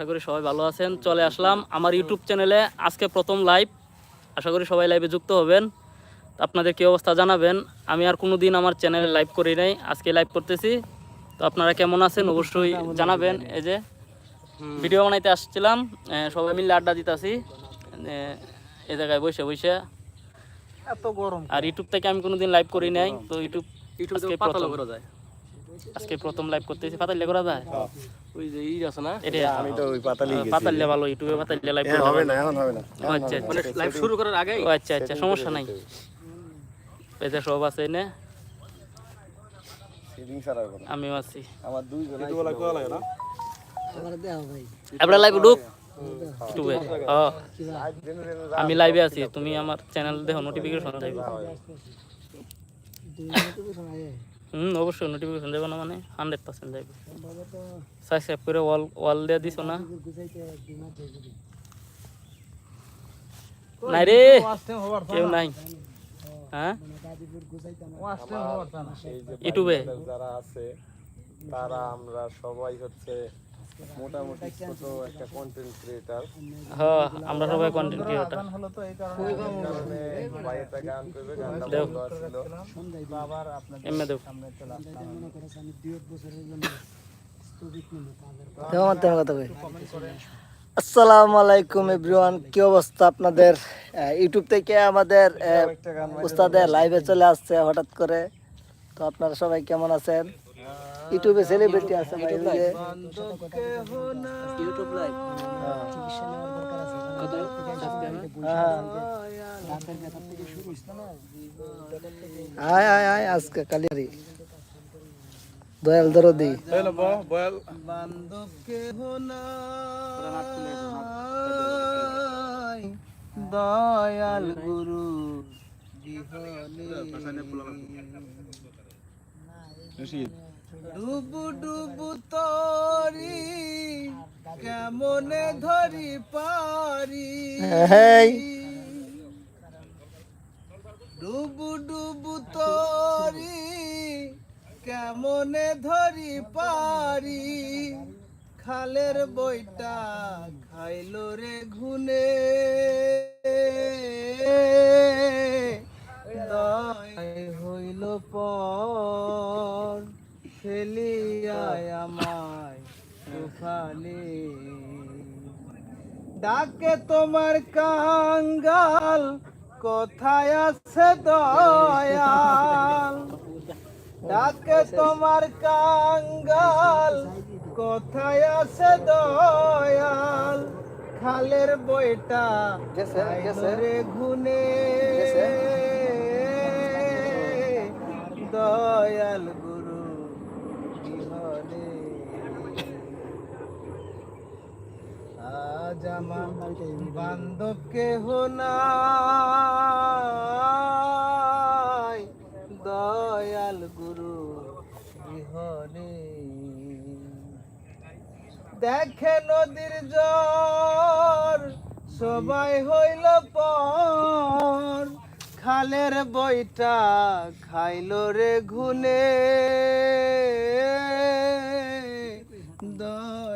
আশা করি সবাই ভালো আছেন। চলে আসলাম আমার ইউটিউব চ্যানেলে আজকে প্রথম লাইভ আশা করি সবাই লাইভে যুক্ত হবেন। আপনাদের কী অবস্থা জানাবেন? আমি আর কোনো দিন আমার চ্যানেলে লাইভ করি নাই। আজকে লাইভ করতেছি। তো আপনারা কেমন আছেন? অবশ্যই জানাবেন। এই যে ভিডিও বানাইতে আসছিলাম। সবাই মিলে আড্ডা দিতেছি। এই জায়গায় বসে বসে। এত গরম আর ইউটিউব থেকে আমি কোনোদিন লাইভ করি নাই। তো ইউটিউব ইউটিউবে যায়। আজকে প্রথম লাইভ করতেছি। পাতাল্লে করা যায়? ওই যে ই আছে না? এটা আমি তো ওই পাতালি গেছি। পাতাল্লে ভালো ইউটিউবে পাতাল্লে লাইভ হ্যাঁ, হবে না এখন হবে না। আচ্ছা আচ্ছা মানে লাইভ শুরু করার আগে ও আচ্ছা আচ্ছা সমস্যা নাই। এই যে সব আছে না। আমিও আছি। আমার দুই জন আপনার লাইভে ঢুক ইউটিউবে। ও। আমি লাইভে আছি তুমি আমার চ্যানেল দেখো নোটিফিকেশন যাইবে হুম অবশ্যই নোটিফিকেশন দেবো না মানে হান্ড্রেড পার্সেন্ট সাবস্ক্রাইব করে ওয়াল ওয়াল দিয়ে দিছো না? নাই রে কেউ নাই। হ্যাঁ? ইউটিউবে? যারা আছে তারা আমরা সবাই হচ্ছে মোটামুটি ছোট একটা কন্টেন্ট ক্রিয়েটার হ্যাঁ আমরা সবাই কন্টেন্ট ক্রিয়েটর কারণে ভাই একটা গান করবে গানটা বন্ধ ছিল এমনি দেব কেমন তেমন কথা। কই আসসালামু আলাইকুম এভরিওয়ান কি অবস্থা আপনাদের? ইউটিউব থেকে আমাদের উস্তাদের লাইভে চলে আসছে হঠাৎ করে। তো আপনারা সবাই কেমন আছেন? ইউটিউবে সেলিব্রিটি আছে ভাই ওই যে ইউটিউব লাইভ আয় আয় আয় আজকে কালিয়ারি দয়াল দরদি দয়াল গুরু ডুবু ডুবু তরি কেমনে ধরি পারি? ডুবু ডুবু তরি কেমনে ধরি পারি? খালের বইটা খাইলো রে ঘুনে। দয় হইল পর। ফেলিয়ায় আমায় তুফানে ডাকে তোমার কাঙ্গাল কোথায় আছে দয়াল? ডাকে তোমার কাঙ্গাল কোথায় আছে দয়াল? খালের বইটা। রে ঘুনে দয়াল গুরু বিহনে আজ আমার বান্ধব কেহ দয়াল গুরু বিহনে দেখে নদীর জ্বর সবাই হইল পর, খালের বইটা খাইল রে ঘুনে। দয়াল